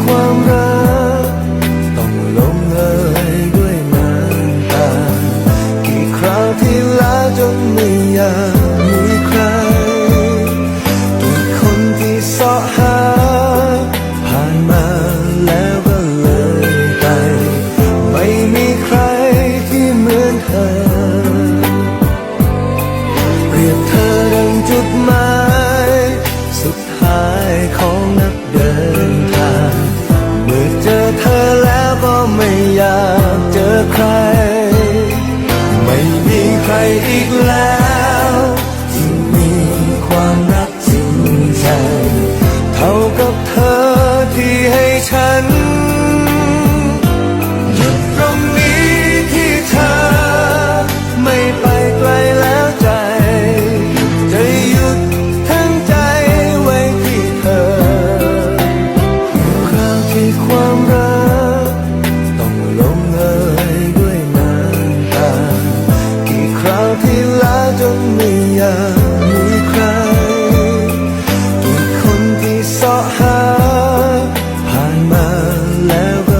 ความรัก ต้องลงเอยด้วยน้ำตา กี่คราวที่ลาจนไม่อยาก อีกแล้วที่มีความรักจริงใจเท่ากับเธอที่ให้ฉันหยุดตรงนี้ที่เธอ ไม่ไปไกลแล้วใจ จะหยุดทั้งใจไว้ที่เธอคราวที่ความรัก อยามีใครเป็นคนที่เสาะหาผ่านมาแล้ว